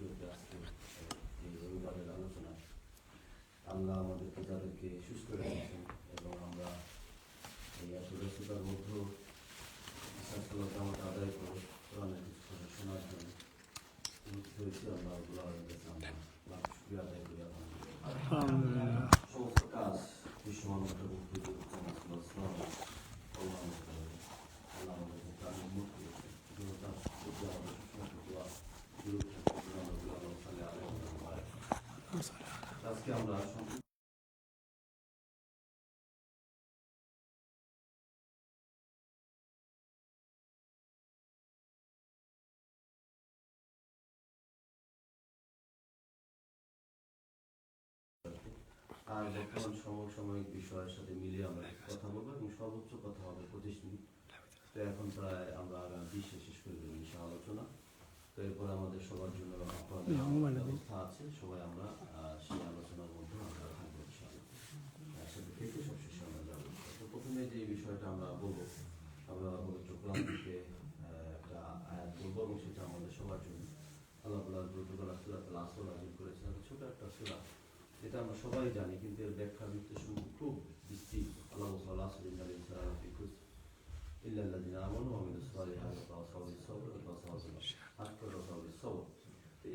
এই রবিবারের আলোচনা আল্লাহ আমাদেরকে তাদেরকে সুস্থ রেখেছেন এবং আমরা এই এত ব্যস্ততার মধ্যেও বিশ্বাসগুলোকে আমাদের আদায় করে কোরআনের কিছু কথা শোনার জন্য উপস্থিত হয়েছি আল্লাহ আল্লাহ কাছে আমরা শুক্রিয়া আদায় করি আলহামদুলিল্লাহ আলহামদুলিল্লাহ সমস্ত কাজ বিশ্বমানবতার মুক্তি আল্লাহ আমাদেরকে তার মুখ করেছে এগুলো তার প্রতি আমাদের সবসময় দোয়া বিরূপ থাকবে আল্লাহ আল্লাহ সালে আলাইহি আজকে আমরা আর বর্তমান সমসাময়িক বিষয়ের সাথে মিলিয়ে আমরা কথা বলব এবং সর্বোচ্চ কথা হবে মিনিট। তো এখন প্রায় আমরা বিশে শেষ করে দেবো আলোচনা তো এরপর আমাদের সবার জন্য আপনাদের ব্যবস্থা আছে। সবাই আমরা সেই আলোচনার মধ্যে আমরা থাকব একসাথে থেকে আমরা যাব তো প্রথমে যে বিষয়টা আমরা বলব আমরা পবিত্র কোরআন থেকে একটা আয়াত বলব এবং সেটা আমাদের সবার জন্য। আল্লাহ আল্লাহ দ্রুতগলা সুরাত আসর করেছেন। ছোট একটা সুরা এটা আমরা সবাই জানি কিন্তু এর ব্যাখ্যা বিশ্লেষণ খুব বিস্তৃত। আল্লাহ সাল্লাহ সাল্লাম আলী আমানু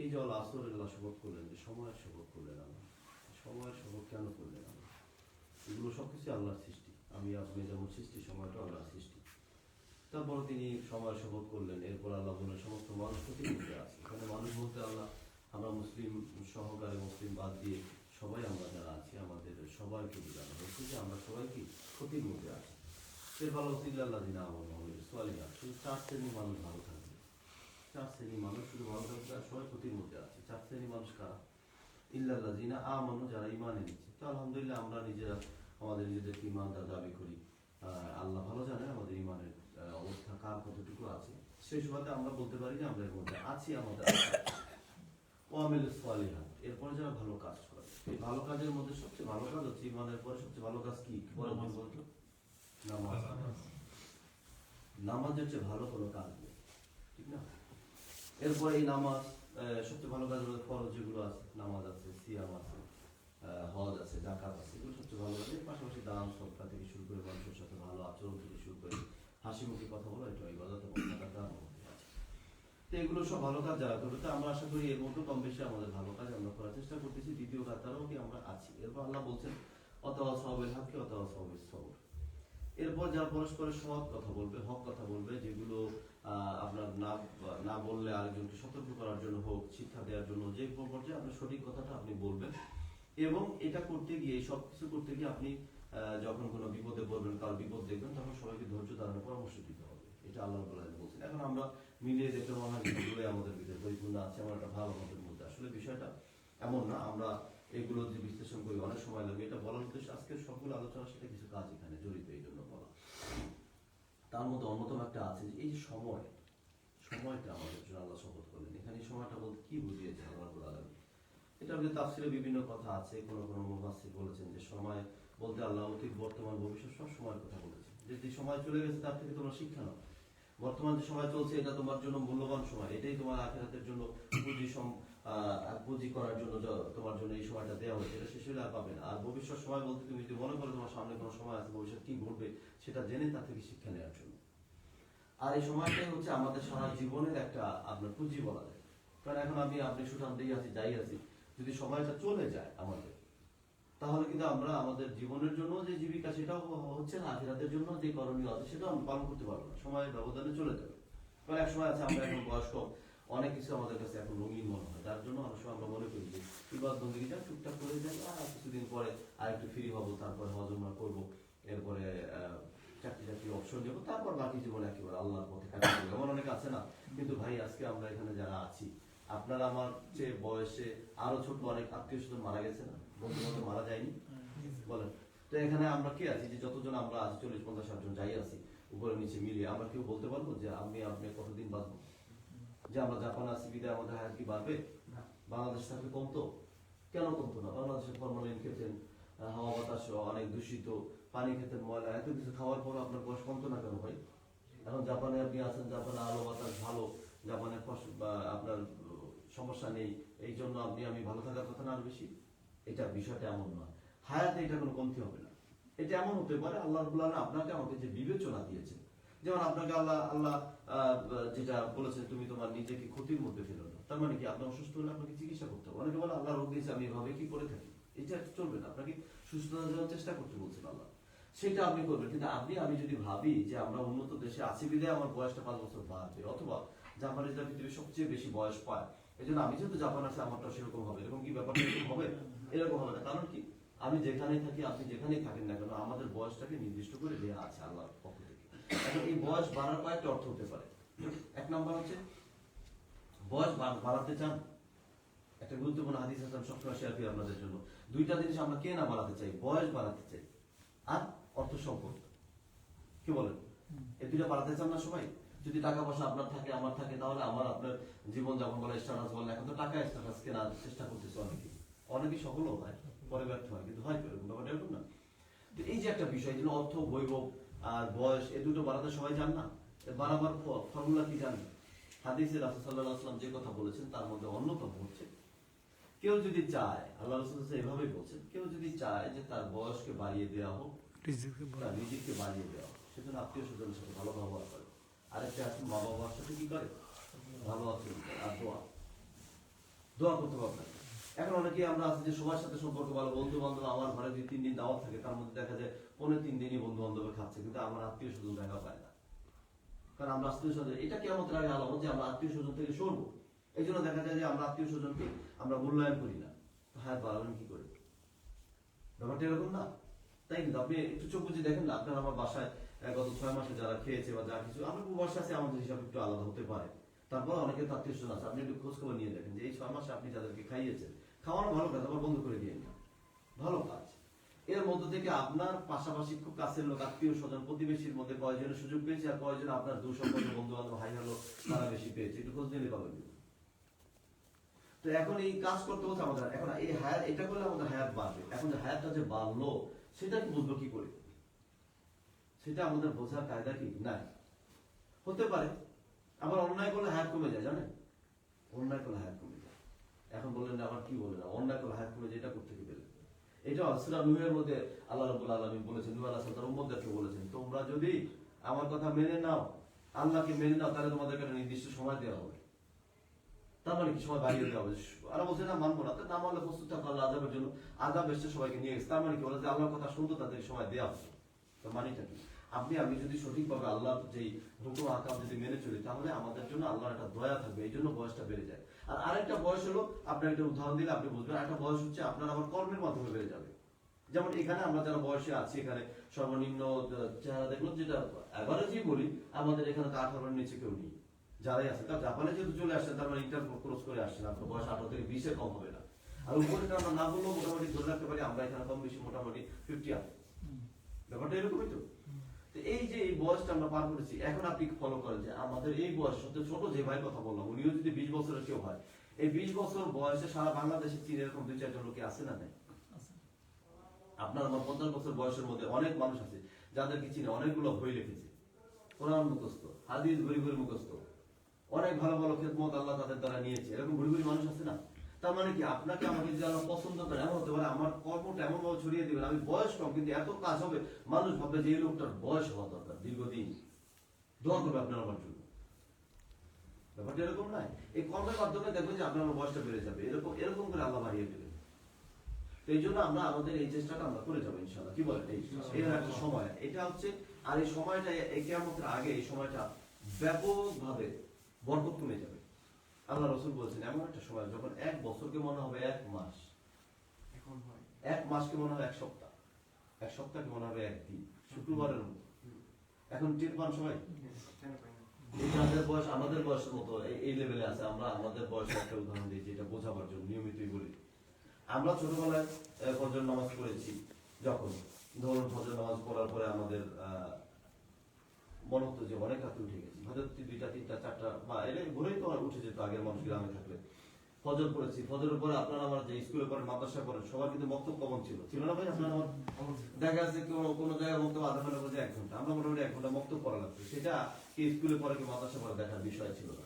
এই যে আল্লাহ আসরের আল্লাহ করলেন, যে সময়ের শপথ করলেন আল্লাহ। সময়ের শপথ কেন করলেন আল্লাহ? এগুলো সবকিছু আল্লাহর সৃষ্টি। আমি আপনি যেমন সৃষ্টি সময়টা আল্লাহর সৃষ্টি। তারপর তিনি সময় শপথ করলেন, এরপর আল্লাহ বললেন, সমস্ত মানুষ ক্ষতির মধ্যে আছে। এখানে মানুষ বলতে আল্লাহ, আমরা মুসলিম সহকারে মুসলিম বাদ দিয়ে সবাই আমরা যারা আছি, আমাদের সবাইকে বোঝানো হচ্ছে যে আমরা সবাই কি? ক্ষতির মধ্যে আছি। সে ভালো আল্লাহ দিন আমার মহমির সোয়ালিয়া শুধু চার শ্রেণির মানুষ ভালো থাকবে চার শ্রেণির মানুষ শুধু থাকবে সবাই ক্ষতির মধ্যে আছে। চার শ্রেণির মানুষ কারা? ইল্লাল্লাহ জিনা আ মানুষ যারা ইমান এনেছে। তো আলহামদুলিল্লাহ আমরা নিজেরা আমাদের নিজেদেরকে ইমানদার দাবি করি। আল্লাহ ভালো জানে আমাদের ইমানের অবস্থা কার কতটুকু আছে। সেই সুবাদে আমরা বলতে পারি যে আমরা এর মধ্যে আছি আমাদের আছে। ও এরপরে যারা ভালো কাজ করে। এই ভালো কাজের মধ্যে সবচেয়ে ভালো কাজ হচ্ছে ইমানের পরে সবচেয়ে ভালো কাজ কি? বলো বলতো? নামাজ। নামাজ। হচ্ছে ভালো কোনো কাজ নেই। ঠিক না? এরপরে এই নামাজ সবচেয়ে ভালো কাজ হলো ফরজ যেগুলো আছে, নামাজ আছে, সিয়াম আছে হজ আছে জাকাত আছে, এগুলো সবচেয়ে ভালো কাজ। পাশাপাশি দান সৎকা থেকে শুরু করে মানুষের সাথে ভালো আচরণ থেকে শুরু করে হাসি মুখে কথা বলা এটা ইবাদতে মধ্যে আছে। তো এগুলো সব ভালো কাজ যারা করবে, তো আমরা আশা করি এর মধ্যে কম বেশি আমাদের ভালো কাজ আমরা করার চেষ্টা করতেছি। দ্বিতীয় কাতারও কি আমরা আছি। এরপর আল্লাহ বলছেন অথবা সবের হাতকে অথবা সবের সবর এরপর যারা পরস্পরের সব কথা বলবে, হক কথা বলবে, যেগুলো আপনার না না বললে আরেকজনকে সতর্ক করার জন্য হোক, শিক্ষা দেওয়ার জন্য যে পর্যায়ে আপনি সঠিক কথাটা আপনি বলবেন। এবং এটা করতে গিয়ে সব কিছু করতে গিয়ে আপনি যখন কোনো বিপদে পড়বেন, কারও বিপদ দেখবেন, তখন সবাইকে ধৈর্য ধারণের পরামর্শ দিতে হবে। এটা আল্লাহ বলে বলছেন। এখন আমরা মিলিয়ে দেখতে মনে হয় যেগুলো আমাদের ভিতরে পরিপূর্ণ আছে, আমার একটা ভাব আমাদের মধ্যে। আসলে বিষয়টা এমন না, আমরা এগুলো যে বিশ্লেষণ করি, অনেক সময় লাগে। এটা বলার উদ্দেশ্য আজকে সবগুলো আলোচনার সাথে কিছু কাজ এখানে জড়িত এই জন্য। তার মধ্যে অন্যতম একটা আছে যে এই যে সময়, সময়টা আমাদের জন্য আল্লাহ শপথ করলেন। এখানে সময়টা বলতে কি বুঝিয়েছে আল্লাহ রাব্বুল এটা আমাদের তাফসিরে বিভিন্ন কথা আছে, কোন কোন মুফাসসির বলেছেন যে সময় বলতে আল্লাহ অতীত বর্তমান ভবিষ্যৎ সব সময়ের কথা বলেছেন। যে যে সময় চলে গেছে তার থেকে তোমরা শিক্ষা নাও। বর্তমান যে সময় চলছে, এটা তোমার জন্য মূল্যবান সময়। এটাই তোমার আখেরাতের জন্য পুঁজি সম পুঁজি করার জন্য তোমার জন্য এই সময়টা দেওয়া হয়েছে, এটা শেষ হলে আর পাবে না। আর ভবিষ্যৎ সময় বলতে তুমি যদি মনে করো তোমার সামনে কোনো সময় আছে, ভবিষ্যৎ কি ঘটবে, সেটা জেনে তার থেকে শিক্ষা নেওয়ার জন্য। আর এই সময়টাই হচ্ছে আমাদের সারা জীবনের একটা আপনার পুঁজি বলা যায়। কারণ এখন আমি আপনি সুঠাম দিয়ে আছি, যাই আছি, যদি সময়টা চলে যায় আমাদের, তাহলে কিন্তু আমরা আমাদের জীবনের জন্য যে জীবিকা সেটাও হচ্ছে না, আখিরাতের জন্য যে করণীয় আছে সেটাও আমরা পালন করতে পারব না। সময়ের ব্যবধানে চলে যাবে। কারণ এক সময় আছে আমরা এখন বয়স্ক অনেক কিছু আমাদের কাছে এখন রঙিন মনে হয়। তার জন্য অনেক আমরা মনে করি যে ইবাদ বন্দীটা টুকটাক করে যাই আর কিছুদিন পরে আর একটু ফ্রি হব, তারপরে হজমা করব, এরপরে চাকরি চাকরি অপশন নেব, তারপর বাকি জীবন একেবারে আল্লাহর পথে কাটিয়ে দেবো। এমন অনেক আছে না? কিন্তু ভাই, আজকে আমরা এখানে যারা আছি, আপনারা আমার চেয়ে বয়সে আরও ছোট অনেক আত্মীয় স্বজন মারা গেছে না? বন্ধু বান্ধব মারা যায়নি? বলেন। তো এখানে আমরা কে আছি? যে যতজন আমরা আছি, চল্লিশ, পঞ্চাশ, ষাট জন যাই আছি, উপরে নিচে মিলিয়ে আমরা কেউ বলতে পারব যে আমি, আপনি কতদিন বাঁচবো? যে আমরা জাপান আছি বিদায় আমাদের হায়ার কি বাড়বে? বাংলাদেশ থাকলে কমতো? কেন কমতো না? বাংলাদেশে ফরমালিন খেতেন হাওয়া বাতাস অনেক দূষিত পানি খেতেন ময়লা এত কিছু খাওয়ার পর আপনার বয়স কমতো না কেন ভাই? এখন জাপানে আপনি আছেন জাপানে আলো বাতাস ভালো বা আপনার সমস্যা নেই এই জন্য আপনি আমি ভালো থাকার কথা না আরও বেশি? এটা বিষয়টা এমন নয়। হায়াতে এটা কোনো কমতি হবে না। এটা এমন হতে পারে আল্লাহ আপনাকে আমাকে যে বিবেচনা দিয়েছেন যেমন আপনাকে আল্লাহ আল্লাহ যেটা বলেছেন তুমি তোমার নিজেকে ক্ষতির মধ্যে ফেলো না। তার মানে কি, আপনি অসুস্থ হলে আপনাকে চিকিৎসা করতে হবে। অনেকে বলে, আল্লাহ রোগ দিয়েছে, আমি এভাবে কি করে থাকি? এটা চলবে না। আপনাকে সুস্থতা দেওয়ার চেষ্টা করতে বলছেন আল্লাহ। সেটা আপনি করবেন। কিন্তু আপনি, আমি যদি ভাবি যে আমরা উন্নত দেশে আছি বিদে আমার বয়সটা পাঁচ বছর বাড়বে, অথবা জাপানের যেটা পৃথিবীর সবচেয়ে বেশি বয়স পায় এই জন্য আমি যেহেতু জাপান আছে আমারটা সেরকম হবে। এরকম কি ব্যাপারটা এরকম হবে? এরকম হবে না। কারণ কি, আমি যেখানেই থাকি, আপনি যেখানেই থাকেন না কেন, আমাদের বয়সটাকে নির্দিষ্ট করে দেওয়া আছে আল্লাহর পক্ষ এখন এই বয়স বাড়ার কয়েকটা অর্থ হতে পারে। এক নম্বর হচ্ছে বয়স বাড়াতে চান। একটা গুরুত্বপূর্ণ হাদিস সবসময় শেয়ার করি আপনাদের জন্য। দুইটা জিনিস আমরা কে না বাড়াতে চাই? বয়স বাড়াতে চাই। আর অর্থ সম্পদ। কি বলেন? এই দুইটা বাড়াতে চান না সবাই? যদি টাকা পয়সা আপনার থাকে আমার থাকে তাহলে আমার আপনার জীবন যাপন বলে স্ট্যাটাস বলে এখন তো টাকা স্ট্যাটাস কেনার চেষ্টা করতেছে অনেকে অনেকেই সফলও হয় পরে ব্যর্থ হয় কিন্তু হয় ব্যাপারটা এরকম না। তো এই যে একটা বিষয় যেন অর্থ বৈভব আর বয়স এই দুটো বাড়াতে সবাই জান না? বাড়াবার ফর্মুলা কি জানেন হাদিসে রাসূল যে কথা বলেছেন তার মধ্যে অন্যতম হচ্ছে কেউ যদি চায় আল্লাহ রসুল এভাবেই বলছেন কেউ যদি চায় যে তার বয়সকে বাড়িয়ে দেওয়া হোক তার নিজেকে বাড়িয়ে দেওয়া হোক সেজন্য আত্মীয় স্বজনের সাথে ভালো ব্যবহার করে। আরেকটা আছে মা বাবার সাথে কি করে? ভালো আচরণ করে আর দোয়া। দোয়া করতে পারবে এখন অনেকে আমরা আছি যে সবার সাথে সম্পর্ক ভালো বন্ধু বান্ধব আমার ঘরে দুই, তিন দিন দাওয়াত থাকে, তার মধ্যে দেখা যায় পনেরো তিন দিনই বন্ধু বান্ধব খাচ্ছে, কিন্তু আমার আত্মীয় স্বজন দেখা পায় না। কারণ আমরা আত্মীয় স্বজন, এটা কেমন আগে আলামত যে আমরা আত্মীয় স্বজন থেকে সরবো। এই জন্য দেখা যায় যে আমরা আত্মীয় স্বজনকে আমরা মূল্যায়ন করি না। তো হ্যাঁ বাড়াবেন কি করে? ব্যাপারটা এরকম না। তাই কিন্তু আপনি একটু চোখ বুঝে দেখেন না, আপনার আমার বাসায় গত ছয় মাসে যারা খেয়েছে বা যা কিছু, আমরা বয়স আছে, আমাদের হিসাবে একটু আলাদা হতে পারে। তারপর অনেকে আত্মীয় স্বজন আছে, আপনি একটু খোঁজ খবর নিয়ে দেখেন যে এই ছয় মাসে আপনি যাদেরকে খাইয়েছেন খাওয়ানো ভালো কাজ, আবার বন্ধ করে দিয়ে ভালো কাজ। এর মধ্য থেকে আপনার পাশাপাশি খুব কাছের লোক, আত্মীয় স্বজন, প্রতিবেশীর মধ্যে কয়জনের সুযোগ পেয়েছে আর কয়জন আপনার দূর সম্পর্ক বন্ধু বান্ধব হাই হলো, তারা বেশি পেয়েছে? একটু খোঁজ নিলে পাবেন তো এখন এই কাজ করতে হচ্ছে আমাদের, এখন এই হায়াত, এটা করলে আমাদের হায়াত বাড়বে। এখন যে হায়াতটা যে বাড়লো, সেটা কি বুঝব কি করে? সেটা আমাদের বোঝার কায়দা কি? নাই। হতে পারে। আবার অন্যায় করলে হায়াত কমে যায়, জানেন? অন্যায় করলে হায়াত কমে এখন বললেন আবার কি করলে হায়াত কমে যায় এটা করতে গেলে এটা সুরা নূহের মধ্যে আল্লাহ রাব্বুল আলামিন বলেছেন, নূহ সালাম তার বলেছেন, তোমরা যদি আমার কথা মেনে নাও, আল্লাহকে মেনে নাও, তাহলে তোমাদেরকে একটা নির্দিষ্ট সময় দেওয়া হবে। তার মানে কি? সময় বাড়িয়ে দেওয়া হবে। আর বলছে না, মানবো না। না মানলে প্রস্তুত থাকো আল্লাহ আজাবের জন্য। আজাব এসে সবাইকে নিয়ে গেছে। তার মানে কি? বলে যে আল্লাহর কথা শুনতো, তাদের সময় দেওয়া হবে। তো মানিটা কি? আপনি, আমি যদি সঠিকভাবে আল্লাহর যেই হুকুম আকাম যদি মেনে চলি, তাহলে আমাদের জন্য আল্লাহর একটা দয়া থাকবে, এই জন্য বয়সটা বেড়ে যায়। আর আরেকটা বয়স হলো, আপনার একটা উদাহরণ দিলে আপনি বুঝবেন। একটা বয়স হচ্ছে আপনার আবার কর্মের মাধ্যমে বেড়ে যাবে। যেমন এখানে আমরা যারা বয়সে আছি, এখানে সর্বনিম্ন চেহারা দেখল যেটা অ্যাভারেজই বলি, আমাদের এখানে তো আঠারোর নিচে কেউ নেই। যারাই আছে, তার জাপানে যেহেতু চলে আসছেন তার মানে ইন্টার ক্রস করে আসছেন আপনার বয়স আঠারো থেকে বিশে কম হবে না। আর উপরে আমরা না বললেও মোটামুটি ধরে রাখতে পারি, আমরা এখানে কম বেশি মোটামুটি ফিফটি আপ ব্যাপারটা এরকমই তো তো। এই যে এই বয়সটা আমরা পার করেছি এখন আপনি ফলো করেন যে আমাদের এই বয়স সবচেয়ে ছোট যে ভাই কথা বললাম উনিও যদি বিশ বছরের কেউ হয় এই বিশ বছর বয়সে সারা বাংলাদেশে চীন এরকম দুই চারজন লোকে আছে না নাই? আপনার আমার পঞ্চাশ বছর বয়সের মধ্যে অনেক মানুষ আছে যাদেরকে চিনে অনেকগুলো বই লিখেছে। কোরআন মুখস্থ হাদিস ঘুরি ঘুরি মুখস্থ। অনেক ভালো ভালো খেদমত আল্লাহ তাদের দ্বারা নিয়েছে। এরকম ঘুরি ঘুরি মানুষ আছে না? তার মানে কি আপনাকে আমাকে যদি আল্লাহ পছন্দ করে এমন হতে পারে আমার কর্মটা এমন ভাবে ছড়িয়ে দিবেন আমি বয়স কম কিন্তু এত কাজ হবে মানুষ ভাববে যে এই লোকটার বয়স হওয়া দরকার দীর্ঘদিন। দোয়া করবে আপনার আমার জন্য। ব্যাপারটা এরকম এই কর্মের মাধ্যমে দেখবেন যে আপনার আমার বয়সটা বেড়ে যাবে। এরকম এরকম করে আল্লাহ বাড়িয়ে দেবেন। তো এই জন্য আমরা আমাদের এই চেষ্টাটা আমরা করে যাব ইনশাল্লাহ কি বলেন? এই একটা সময়। এটা হচ্ছে আর এই সময়টা এই কেমতের আগে এই সময়টা ব্যাপকভাবে বরকত কমে যাবে। আল্লাহ রসুল বলছেন এমন একটা সময় যখন এক বছরকে মনে হবে এক মাস। এখন হয়। এক মাসকে মনে হবে এক সপ্তাহ। এক সপ্তাহকে মনে হবে একদিন। শুক্রবারের মতো। এখন টের পান সবাই? যাদের বয়স আমাদের বয়সের মতো এই- লেভেলে আছে। আমরা আমাদের বয়সে একটা উদাহরণ দিয়েছি এটা বোঝাবার জন্য নিয়মিতই বলি। আমরা ছোটবেলায় ফজর নামাজ পড়েছি যখন। ধরুন ফজর নামাজ পড়ার পরে আমাদের আহ, মনে হতো যে অনেক রাতে উঠে গেছি। হয়তো দুইটা, তিনটা, চারটা, বা এটা ভোরেই তো উঠে যেত, আগের মানুষ গ্রামে থাকলে। ফজর পড়েছি, ফজরের পরে আপনারা আমার যে স্কুলে পড়েন মাদ্রাসা পড়েন, সবার কিন্তু বক্তব্য কমন ছিল? ছিল না ভাই আপনার আমার দেখা যাচ্ছে কোনো কোনো জায়গায় বক্তব্য আধা ঘণ্টা বলছে এক ঘণ্টা। আমরা মোটামুটি এক ঘণ্টা বক্তব্য পড়া লাগতো। সেটা কি স্কুলে পড়ে কি মাদ্রাসা পড়ে দেখার বিষয় ছিল না।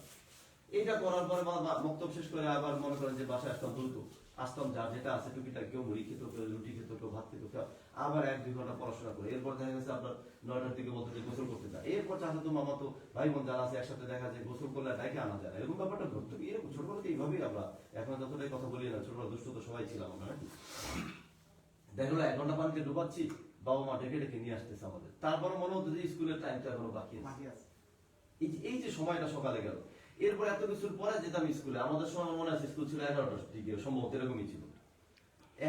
এটা করার পরে বক্তব্য শেষ করে আবার মনে করেন যে বাসায় আসতাম দ্রুত। আসতাম যার যেটা আছে টুকিটা কেউ মুড়ি খেত কেউ রুটি খেত কেউ ভাত খেত কেউ আবার এক দুই ঘণ্টা পড়াশোনা করে। এরপর দেখা গেছে আপনার নয়টার দিকে বলতে যে গোসল করতে যায়। এরপর চাচা তো মামা তো ভাই বোন যারা আছে একসাথে দেখা যায় গোসল করলে ডাইকে আনা যায় না। এরকম ব্যাপারটা ঘটতো এরকম ছোটবেলাতে এইভাবেই আমরা এখন যতটাই কথা বলি না ছোটবেলা দুষ্ট তো সবাই ছিলাম আমরা নাকি? দেখা গেলো এক ঘণ্টা পানিতে ডুবাচ্ছি বাবা মা ডেকে ডেকে নিয়ে আসতেছে আমাদের। তারপরে মনে হতো যে স্কুলের টাইমটা এখনও বাকি আছে। এই যে সময়টা সকালে গেল এরপর এত কিছুর পরে যেতাম স্কুলে, আমাদের সময় মনে আছে স্কুল ছিল এগারোটার দিকে, সম্ভবত এরকমই ছিল।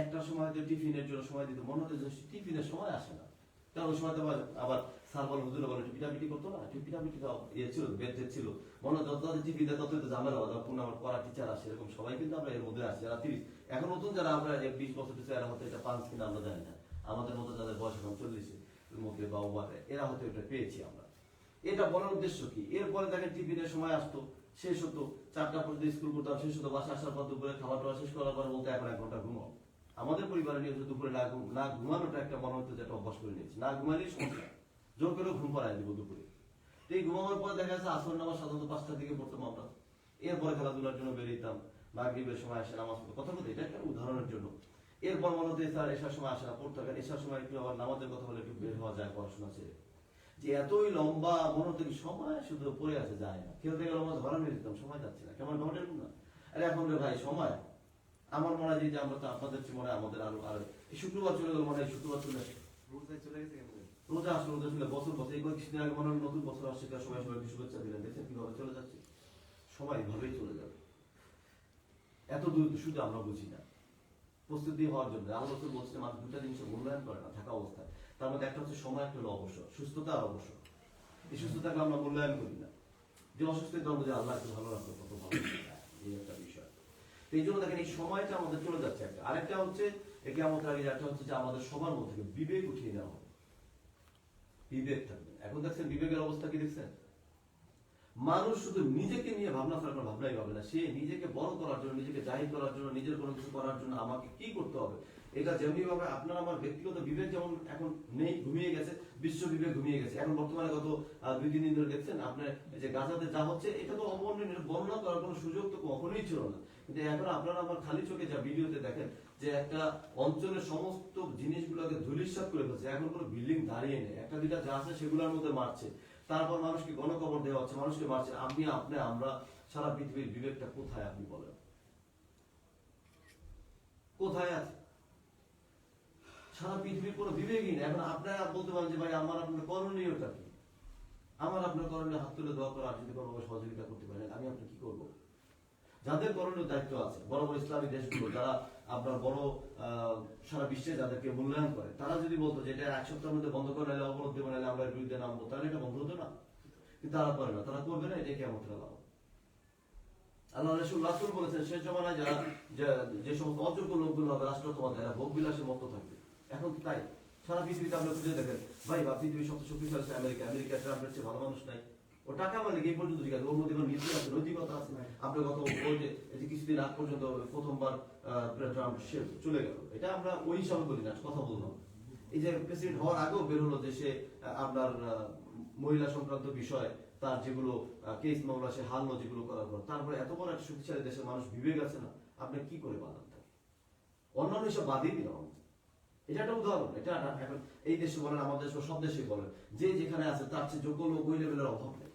একটা সময় হয়তো টিফিনের জন্য সময় দিত, মনে হতো টিফিনের সময় আসে না। কারণ ওই সময় তো আবার স্যার বলে, হুজুরে বলে পিটাপিটি করতো না? পিটাপিটি ইয়ে ছিল টেদ ছিল। মনে হয় যত তাদের টিফিন দেয় ততই তো ঝামেলা হয় তখন আমার পড়া টিচার আসে। এরকম সবাই কিন্তু আমরা এর মধ্যে আসি, যারা তিরিশ। এখন নতুন যারা আমরা বিশ বছর টিচার হয়তো এটা পাঁচ কিনা, আমরা জানি না। আমাদের মতো যাদের বয়স এখন চল্লিশের মধ্যে বা ওভারে এরা হয়তো এটা পেয়েছি আমরা। এটা বলার উদ্দেশ্য কি? এরপরে দেখেন টিফিনের সময় আসতো। শেষ হতো চারটা পর্যন্ত স্কুল করতাম, শেষ হতো বাসা আসার পর দুপুরে খাবার টাবার শেষ করার পর বলতে এখন এক ঘণ্টা ঘুমাও। আমাদের পরিবারে নিয়ে দুপুরে না ঘুম- না ঘুমানোটা একটা মনে হতো যে একটা অভ্যাস করে নিয়েছি। না ঘুমালেই সমস্যা জোর করে ঘুম পাড়ায় দিব দুপুরে। এই ঘুমানোর পর দেখা যাচ্ছে আসর নামাজ সাধারণত পাঁচটার দিকে পড়তাম আমরা। এরপরে খেলাধুলার জন্য বেরিয়েতাম মাগরিবের সময় আসে নামাজ পড়তে। কথা বলতে এটা একটা উদাহরণের জন্য। এরপর মনে হতো স্যার এসার সময় আসে না, পড়তে হবে। এসার সময় একটু আবার নামাজের কথা বলে একটু বের হওয়া যায় পড়াশোনা ছেড়ে। যে এতই লম্বা মনে হতো কি সময় শুধু পড়ে আছে যায় না। খেলতে গেলে আমরা ধরা নিয়ে যেতাম সময় যাচ্ছে না। কেমন ঘটে না? আরে এখন রে ভাই সময়। আমার মনে হয় যে আমরা তো আপনাদের মনে হয় আমাদের আরও আর শুক্রবার চলে গেল মনে হয় শুক্রবার চলে আসে গেছে রোজা আসলে রোজা ছিল বছর বছর। এই কিছুদিন আগে মনে হয় নতুন বছর আসছে তার সবাই সবাইকে শুভেচ্ছা দিলেন। দেখছেন কীভাবে চলে যাচ্ছে? সবাই ভাবেই চলে যাবে। এত দূর শুধু আমরা বুঝি না। প্রস্তুতি হওয়ার জন্য। আল্লাহ বলছে মানুষ দুটা জিনিসের মূল্যায়ন করে না থাকা অবস্থায়। তার মধ্যে একটা হচ্ছে সময়, একটা অবসর, সুস্থতা অবসর। এই সুস্থতাকে আমরা মূল্যায়ন করি না। যে অসুস্থ ধর্ম যে ভালো কত ভালো এই একটা বিষয়। তো এই জন্য দেখেন এই সময়টা আমাদের চলে যাচ্ছে একটা। আরেকটা হচ্ছে একে আমাদের আগে একটা হচ্ছে যে আমাদের সবার মধ্যে বিবেক উঠিয়ে নেওয়া হবে। বিবেক থাকবে। এখন দেখছেন বিবেকের অবস্থা কি দেখছেন? মানুষ শুধু নিজেকে নিয়ে ভাবনা ছাড়া কোনো ভাবনাই পাবে না। সে নিজেকে বড় করার জন্য, নিজেকে জাহির করার জন্য, নিজের কোনো কিছু করার জন্য আমাকে কি করতে হবে? এটা যেমনি ভাবে আপনার আমার ব্যক্তিগত বিবেক যেমন এখন নেই, ঘুমিয়ে গেছে, বিশ্ব বিবেক ঘুমিয়ে গেছে। এখন বর্তমানে গত দুই, তিন দিন ধরে দেখছেন, আপনার যে গাজাতে যা হচ্ছে, এটা তো অবর্ণনীয় বর্ণনা করার কোনো সুযোগ তো কখনোই ছিল না। কিন্তু এখন আপনারা আমার খালি চোখে যা ভিডিওতে দেখেন, যে একটা অঞ্চলের সমস্ত জিনিসগুলোকে ধুলিস্বাদ করে ফেলছে, এখন কোনো বিল্ডিং দাঁড়িয়ে নেই। একটা, দুইটা যা আছে সেগুলোর মধ্যে মারছে। তারপর মানুষকে গণকবর দেওয়া হচ্ছে, মানুষকে মারছে। আপনি আপনি, আমরা, সারা পৃথিবীর বিবেকটা কোথায় আপনি বলেন? কোথায় আছে? সারা পৃথিবীর কোনো বিবেকই নেই। এখন আপনারা বলতে পারেন যে, ভাই, আমার আপনার করণীয়টা কি? আমার আপনার করণীয় হাত তুলে দোয়া করা যদি কোনোভাবে সহযোগিতা করতে পারেন, আমি আপনি কি করব? যাদের করণীয় দায়িত্ব আছে, বড় বড় ইসলামী দেশগুলো, যারা আপনার বড় সারা বিশ্বে যাদেরকে মূল্যায়ন করে, তারা যদি বলতো যে, এটা এক সপ্তাহের মধ্যে বন্ধ করে নাহলে, অবরোধ দেবো, নাহলে আমরা বিরুদ্ধে নামবো, তাহলে এটা বন্ধ হতো না। কিন্তু তারা করে না। তারা করবে না এটা কেমন লাভ আল্লাহ রসুল রাসুল বলেছেন শেষ জমানায় যারা, যে সমস্ত অযোগ্য লোকগুলো হবে, রাষ্ট্র তোমাদের ভোগ বিলাসের মতো থাকবে। এখন তাই। সারা পৃথিবীতে আপনি খুঁজে দেখেন ভাই বা পৃথিবীর সবচেয়ে শক্তিশালী হচ্ছে আমেরিকা আমেরিকা ট্রাম্পের চেয়ে ভালো মানুষ নাই। ও টাকা মানে এই পর্যন্ত ঠিক আছে। ওর মধ্যে নীতি আছে নৈতিকতা আছে। আপনার গত ওই যে কিছুদিন আগ পর্যন্ত প্রথমবার ট্রাম্প চলে গেল। এটা আমরা ওই হিসাবে বলি না কথা বললাম এই যে প্রেসিডেন্ট হওয়ার আগেও বের হলো যে সে আপনার মহিলা সংক্রান্ত বিষয় তার যেগুলো কেস মামলা সে হারলো যেগুলো করার পর তারপরে এত বড় একটা শক্তিশালী দেশের মানুষ বিবেক আছে না আপনি কি করে বাধান থাকে? অন্যান্য সব বাদই দিলাম। এটা একটা উদাহরণ, এটা এখন এই দেশে বলেন, আমাদের দেশে, সব দেশে বলেন, যে যেখানে আছে, তার চেয়ে যোগ্য লোক ওই লেভেলের অভাব নেই।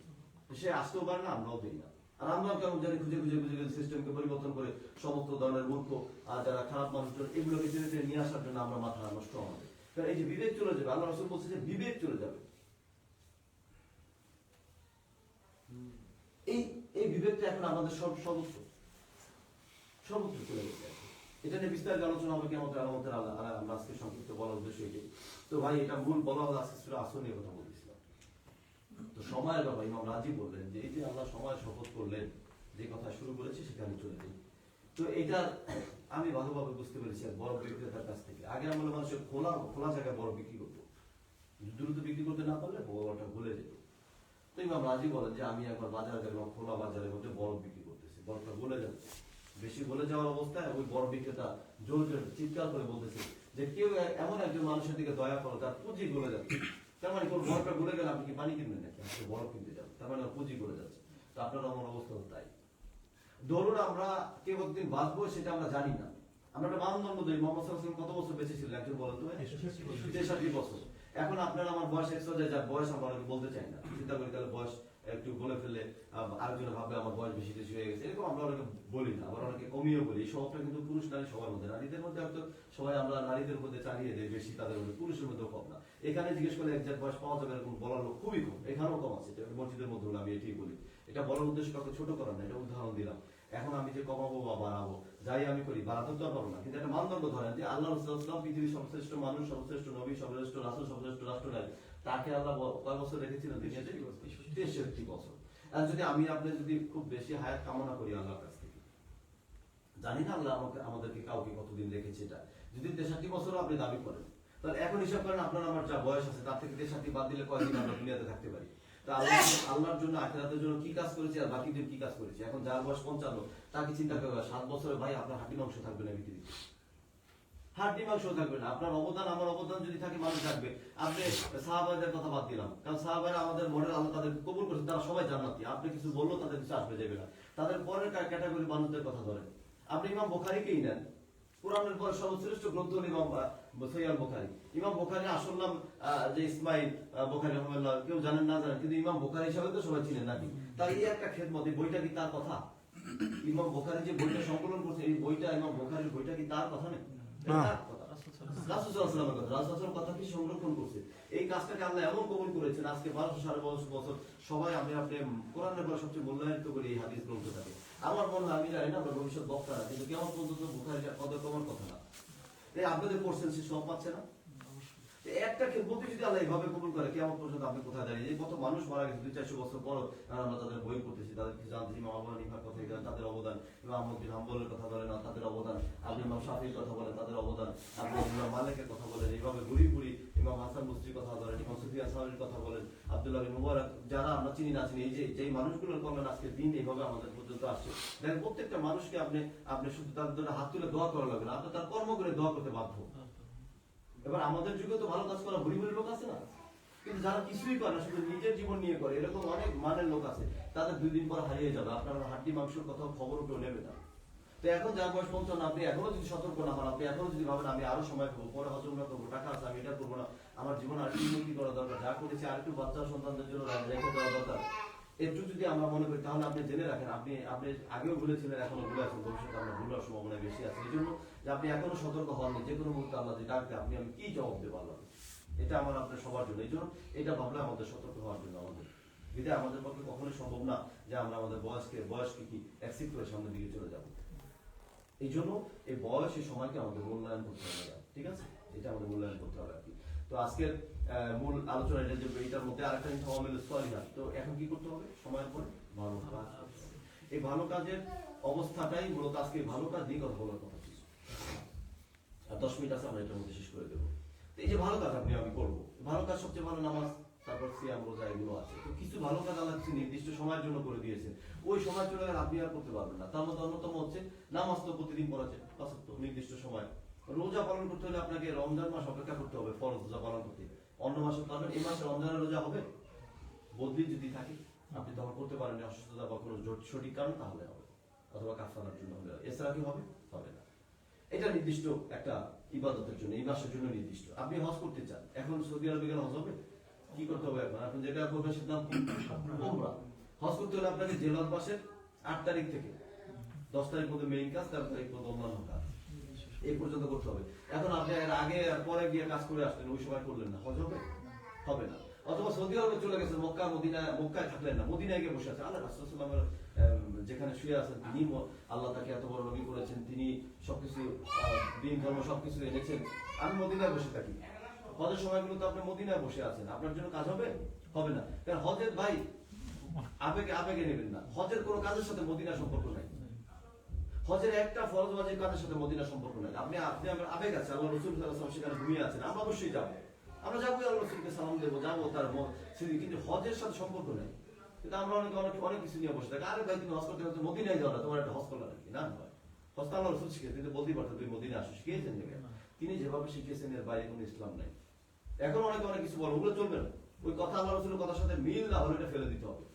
সে আসতেও পারে না, আমরাও দিই না। আর আমরাও কেমন জানি খুঁজে খুঁজে খুঁজে খুঁজে সিস্টেমকে পরিবর্তন করে সমস্ত ধরনের মূর্খ আর যারা খারাপ মানুষজন, এগুলোকে টেনে নিয়ে আসার জন্য আমরা মাথা নষ্ট আমাদের কারণ এই যে বিবেক চলে যাবে, আল্লাহ রসুল বলছে যে বিবেক চলে যাবে। এই এই বিবেকটা এখন আমাদের সব সর্বত্র সর্বত্র চলে গেছে। এটা নিয়ে বিস্তারিত আলোচনা হবে কেমন আলামতের আল্লাহ আজকে সংক্ষিপ্ত বলার উদ্দেশ্য এটাই। তো ভাই, এটা মূল বলা হলো আজকে শুধু আসন নিয়ে কথা বলতেছিলাম। তো সময়ের ব্যাপার, ইমাম রাজি বললেন যে, এই যে আল্লাহ সময় শপথ করলেন, যে কথা শুরু করেছে সেখানে চলে যাই। তো এটা আমি ভালোভাবে বুঝতে পেরেছি এক বড় বিক্রেতার কাছ থেকে। আগে আমরা মানুষের খোলা খোলা জায়গায় বড় বিক্রি করতো দ্রুত বিক্রি করতে না পারলে বড়টা ভুলে যেত। তো ইমাম রাজি বলেন যে, আমি একবার বাজারে দেখলাম, খোলা বাজারের মধ্যে বরফ বিক্রি করতেছি, বরফটা গলে যাচ্ছে। বেশি বলে যাওয়ার অবস্থায় ওই বড় বিক্রেতা জোর জোর চিৎকার করে বলতেছে যে কেউ এমন একজন মানুষের দিকে দয়া করো, তার পুঁজি গলে যাচ্ছে। তার মানে কোন বরফটা গলে গেলে আপনি কি পানি কিনবেন নাকি? আপনি বরফ কিনতে যান তার মানে পুঁজি গলে যাচ্ছে। তো আপনার আমার অবস্থা তাই। ধরুন আমরা কে কতদিন বাঁচবো সেটা আমরা জানি না। আমরা একটা মানদণ্ড দিই। মোহাম্মদ কত বছর বেঁচে ছিলেন? একজন বলেন তো, তেষট্টি বছর। এখন আপনার আমার বয়স একশো যায় যার বয়স আমরা বলতে চাই না। চিন্তা করি তাহলে বয়স একটু বলে ভাববে আমার বয়স বেশি বেশি হয়ে গেছে। এরকম আমরা অনেকে বলি না, আবার অনেকে বলি। এই স্বভাবটা কিন্তু পুরুষ নারী সবার মধ্যে। নারীদের মধ্যে হয়তো সবাই আমরা নারীদের মধ্যে চালিয়ে দেয় বেশি, তাদের মধ্যে পুরুষের মধ্যে কম না। এখানে জিজ্ঞেস করলে বয়স পাওয়া যাবে এরকম বলার লোক খুবই কম। এখানেও কম আছে এটা মসজিদের মধ্যে আমি এটাই বলি। এটা বলার উদ্দেশ্য কাউকে ছোট করার না, এটা উদাহরণ দিলাম। এখন আমি যে কমাবো বা বাড়াবো, যাই আমি করি, বাড়াতে তো পারব না। কিন্তু একটা মানদণ্ড ধরেন যে আল্লাহ পৃথিবীর সর্বশ্রেষ্ঠ মানুষ, সর্বশ্রেষ্ঠ নবী, সর্বশ্রেষ্ঠ রাসুল, সর্বশ্রেষ্ঠ রাষ্ট্রনায়ক। তাকে আল্লাহ কয় বছর রেখেছিলেন দুনিয়াতে তেষট্টি বছর। আর যদি আমি আপনি যদি খুব বেশি হায়াত কামনা করি আল্লাহর কাছ থেকে জানি না আল্লাহ আমাকে আমাদেরকে কাউকে কতদিন রেখেছে এটা। যদি তেষট্টি বছরও আপনি দাবি করেন তাহলে এখন হিসাব করেন আপনার আমার যা বয়স আছে তার থেকে তেষট্টি বাদ দিলে কয়দিন আমরা দুনিয়াতে থাকতে পারি? তা আল্লাহ আল্লাহর জন্য আখেরাতের জন্য কি কাজ করেছি আর বাকি দিন কি কাজ করেছি? এখন যার বয়স পঞ্চান্ন তাকে চিন্তা করবে সাত বছরে ভাই আপনার হাড্ডি মাংস থাকবে না পৃথিবীতে হাড্ডি মাংস থাকবে না। আপনার অবদান, আমার অবদান যদি থাকে, মানুষ থাকবে আপনি সাহাবাদের কথা বাদ দিলাম। কারণ সাহাবারা আমাদের মডেল আল্লাহ তাদের কবুল করেছে তারা সবাই জান্নাতি। আপনি কিছু বললেও তাদের কিছু আসবে, যাবে না। তাদের পরের ক্যাটাগরি মানুষদের কথা ধরেন। আপনি ইমাম বোখারিকেই নেন। কোরআনের পর সর্বশ্রেষ্ঠ গ্রন্থ হল ইমাম সৈয়াল বোখারি। ইমাম বোখারি আসল নাম যে ইসমাইল বোখারি রহমাল্লাহ কেউ জানেন না জানেন, কিন্তু ইমাম বোখারি হিসাবে তো সবাই চিনেন নাকি? তার এই একটা খেদমত, এই বইটা কি তার কথা? ইমাম বোখারি যে বইটা সংকলন করছে, এই বইটা, ইমাম বোখারির বইটা কি তার কথা নেই করছে এই কাজটাকে আল্লাহ এমন কবুল করেছেন, আজকে বারোশো সাড়ে বারোশো বছর সবাই আমি আপনি কোরআনের পর সবচেয়ে মূল্যায়িত করি এই হাদিস গ্রন্থটাকে আমার মনে হয় আমি জানি না ভবিষ্যৎ বক্তারা, কিন্তু কেমন পর্যন্ত বুখারিটা কথা এই আপনাদের পড়ছেন সে সব পাচ্ছে না। তো একটা খেদমতি যদি আল্লাহ কবুল করে পর্যন্ত আপনি কোথায় দাঁড়িয়ে? কত মানুষ মারা গেছে, দুই চারশো বছর পর আমরা তাদের বই জানতেছি কথা, এখানে তাদের অবদান আহমদ বিন হাম্বলের কথা বলেন, আর তাদের অবদান, আপনি ইমাম শাফির কথা বলেন, তাদের অবদান, আপনি মালিকের কথা বলেন, এইভাবে ঘুরি ঘুরি ইমাম হাসান কথা বলেন, ইমাম সাহেবের কথা বলেন মুবারক, যারা আমরা চিনি না চিনি, এই যে, যেই মানুষগুলোর কল্যাণ আজকে দিন এইভাবে আমাদের পর্যন্ত আসছে। দেখেন প্রত্যেকটা মানুষকে আপনি আপনি শুধু তাদের হাত তুলে দোয়া করা লাগবে না, আপনি তার কর্ম করে দোয়া করতে বাধ্য। এবার আমাদের যুগে তো ভালো কাজ করা বুড়ি বুড়ি লোক আছে না? কিন্তু যারা কিছুই করে না, শুধু নিজের জীবন নিয়ে করে, এরকম অনেক মানের লোক আছে, তাদের দুই দিন পর হারিয়ে যাবে। আপনার হাড্ডি মাংসের কথা খবর কেউ নেবে না। তো এখন যার বয়স পঞ্চান্ন, আপনি এখনও যদি সতর্ক না হন, আপনি এখনও যদি ভাবেন আমি আরও সময় পাবো পরে হজম না করব, টাকা আছে, আমি এটা করব না, আমার জীবন আর উন্নতি করা দরকার। যা করেছি আর একটু বাচ্চা সন্তানদের জন্য রেখে দেওয়া দরকার। একটু যদি আমরা মনে করি, তাহলে আপনি জেনে রাখেন, আপনি আপনি আগেও ভুলেছিলেন এখনও ভুলে আছেন ভবিষ্যতে আমরা ভুলার সম্ভাবনা বেশি আছে। এই জন্য যে আপনি এখনও সতর্ক হননি, যে কোনো মুহূর্তে আল্লাহ যে ডাকবে আপনি, আমি কি জবাব দেবো আল্লাহ? এটা আমার আপনার সবার জন্য। এই জন্য এটা ভাবলে আমাদের সতর্ক হওয়ার জন্য আমাদের। বিধায় আমাদের পক্ষে কখনোই সম্ভব না যে আমরা আমাদের বয়সকে বয়সকে কি অ্যাকসেপ্ট করে সামনের দিকে চলে যাব। এই জন্য এই বয়স এই সময়কে আমাদের মূল্যায়ন করতে হবে, ঠিক আছে? এটা আমাদের মূল্যায়ন করতে হবে আর কি। তো আজকের মূল আলোচনা এটা যে এটার মধ্যে আরেকটা জিনিস অমিল সলিহাত তো এখন কি করতে হবে? সময়ের পরে? ভালো কাজ। এই ভালো কাজের অবস্থাটাই মূলত আজকে ভালো কাজ নিয়ে কথা বলার কথা। ছিল আর দশ মিনিট আছে আমরা এটার মধ্যে শেষ করে দেবো। তো এই যে ভালো কাজ আপনি আমি করব। ভালো কাজ সবচেয়ে ভালো নামাজ তারপর সিয়াম রোজা এগুলো আছে। তো কিছু ভালো কাজ আল্লাহ কিছু নির্দিষ্ট সময়ের জন্য করে দিয়েছে ওই সময় চলে গেলে আপনি আর করতে পারবেন না। তার মধ্যে অন্যতম হচ্ছে নামাজ তো প্রতিদিন পড়া যায়। নির্দিষ্ট সময়। রোজা পালন করতে হলে আপনাকে রমজান মাস অপেক্ষা করতে হবে ফরজ রোজা পালন করতে। অন্য মাসে পালন এই মাসে রমজানের রোজা হবে? বদলি যদি থাকে, আপনি তখন করতে পারেন অসুস্থতা বা কোনো সঠিক কারণ, তাহলে হবে। অথবা কাফারার জন্য হবে। এছাড়া কি হবে? হবে না। এটা নির্দিষ্ট একটা ইবাদতের জন্য, এই মাসের জন্য নির্দিষ্ট। আপনি হজ করতে চান। এখন সৌদি আরবে গেলে হজ হবে? কি করতে হবে এখন আপনি যেটা করবেন সেটা ওমরা হজ করতে হলে আপনাকে জেলার মাসের আট তারিখ থেকে দশ তারিখ পর্যন্ত মেইন কাজ, তেরো তারিখ পর্যন্ত অন্যান্য কাজ। এই পর্যন্ত করতে হবে। এখন আপনি এর আগে পরে গিয়ে কাজ করে আসলেন, ওই সময় করলেন না। হজ হবে? হবে না। অথবা সৌদি আরবে চলে গেছেন, মক্কা, মদিনা, মক্কায় থাকলেন না, মদিনায় গিয়ে বসে আছেন। আল্লাহ রাসূলুল্লাহের যেখানে শুয়ে আছেন, তিনি আল্লাহ তাকে এত বড় নবী করেছেন, তিনি সবকিছু দিন ধর্ম সবকিছু এনেছেন। আমি মদিনায় বসে থাকি। হজের সময়গুলো তো আপনি মদিনায় বসে আছেন। আপনার জন্য কাজ হবে? হবে না। কারণ হজের ভাই, আবেগে আবেগে নেবেন না। হজের কোনো কাজের সাথে মদিনার সম্পর্ক নাই। হজের একটা ফরজ ওয়াজিব কাজের সাথে মদিনার সম্পর্ক নাই। আপনি আপনি আমার আবেগ আছে আল্লাহ রসুল আলাইহি সেখানে ঘুমিয়ে আছেন আমরা অবশ্যই যাব। আমরা যাব আল্লাহ রসুলকে সালাম দেবো যাব তার ম- কিন্তু হজের সাথে সম্পর্ক নেই। কিন্তু আমরা অনেক অনেক অনেক কিছু নিয়ে বসে থাকি। আরে ভাই তুমি হজ করতে করতে মদিনায় যাও না তোমার একটা হজ করলা নাকি? না ভাই। হজ আল্লাহ রসুল শিখে তিনি তো বলতেই পারতেন তুমি মদিনায় আসো শিখিয়েছেন তিনি যেভাবে শিখিয়েছেন এর বাইরে কোনো ইসলাম নাই। এখন অনেকে অনেক কিছু বলো ওগুলো চলবে না। ওই কথা আল্লাহ রসুলের কথার সাথে মিল না হলে এটা ফেলে দিতে হবে।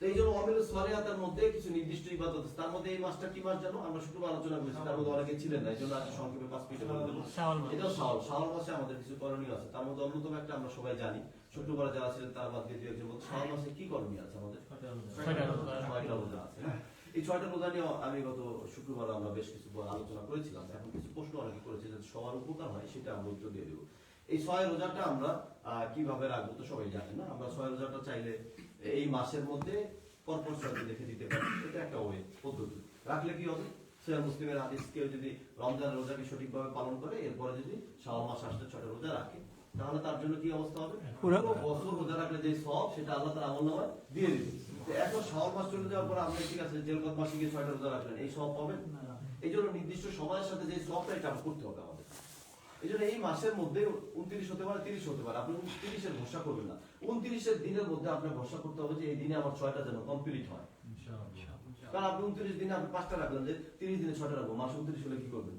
তো এই জন্য অমিল সোয়ারিয়াতের মধ্যে কিছু নির্দিষ্ট ইবাদত আছে। তার মধ্যে এই মাসটা কি মাস জানো? আমরা শুক্রবার আলোচনা করেছি। তার মধ্যে অনেকে ছিলেন না এই জন্য আজকে সংক্ষেপে পাঁচ মিনিটে বলে দেবো। শাওয়াল শাওয়াল। শাওয়াল মাসে আমাদের কিছু করণীয় আছে। তার মধ্যে অন্যতম একটা আমরা সবাই জানি। শুক্রবার যারা ছিলেন তারা বাদ দিয়ে দু একজন বলতে শাওয়াল মাসে কি করণীয় আছে আমাদের? ছয়টা রোজা। আছে। হ্যাঁ। এই ছয়টা রোজা নিয়ে আমি গত শুক্রবার আমরা বেশ কিছু আলোচনা করেছিলাম। এখন কিছু প্রশ্ন অনেকে করেছে যে সবার উপকার হয় সেটা আমরা উত্তর দিয়ে দেবো। এই ছয় রোজাটা আমরা আহ, কীভাবে রাখব তো সবাই জানেন না। আমরা ছয় রোজাটা চাইলে এই মাসের মধ্যে পরপর ছয় দিন রেখে দিতে পারি। এটা একটা ওয়ে পদ্ধতি। রাখলে কি হবে? সৈয়া মুসলিমের হাদিস কেউ যদি রমজান রোজাকে সঠিকভাবে পালন করে এরপরে যদি শাওয়াল মাস আসতে ছয়টা রোজা রাখে তাহলে তার জন্য কি অবস্থা হবে? বছর রোজা রাখলে যে সব সেটা আল্লাহ তার আমল নামায় দিয়ে দিবে। এখন শাওয়াল মাস চলে যাওয়ার পর আপনি ঠিক আছে জেলকত মাসে গিয়ে ছয়টা রোজা রাখলেন এই সব পাবেন? এই জন্য নির্দিষ্ট সময়ের সাথে যে সবটা এটা করতে হবে এই জন্য এই মাসের মধ্যে উনত্রিশ হতে পারে তিরিশ হতে পারে। আপনি উনত্রিশের ভরসা করবেন না। উনত্রিশের দিনের মধ্যে আপনার ভরসা করতে হবে যে এই দিনে আমার ছয়টা যেন কমপ্লিট হয়। কারণ আপনি উনত্রিশ দিনে আপনি পাঁচটা রাখলেন যে তিরিশ দিনে ছয়টা রাখব মাস উনত্রিশ হলে কি করবেন?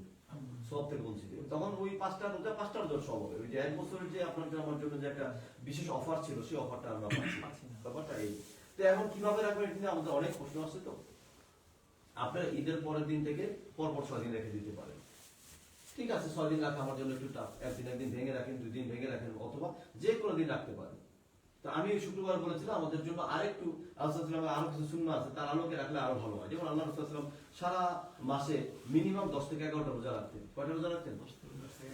সব থেকে বঞ্চিত তখন ওই পাঁচটা রোজা পাঁচটা রোজা সব হবে। ওই যে এক বছরের যে আপনার আমার জন্য যে একটা বিশেষ অফার ছিল সেই অফারটা আমরা পাচ্ছি। ব্যাপারটা এই। তো এখন কীভাবে রাখবেন এটা নিয়ে আমাদের অনেক প্রশ্ন আসছে তো। আপনার ঈদের পরের দিন থেকে পরপর ছয় দিন রেখে দিতে পারেন। ঠিক আছে ছয় দিন রাখা আমার জন্য একটু টাফ একদিন একদিন ভেঙে রাখেন দুই দিন ভেঙে রাখেন অথবা যে কোনো দিন রাখতে পারেন। তো আমি শুক্রবার বলেছিলাম আমাদের জন্য আরেকটু আল্লাহ আরও কিছু শূন্য আছে তার আলোকে রাখলে আরও ভালো হয়। যেমন আল্লাহ রসুলাম সারা মাসে মিনিমাম দশ থেকে এগারোটা রোজা রাখতেন। কয়টা রোজা রাখতেন?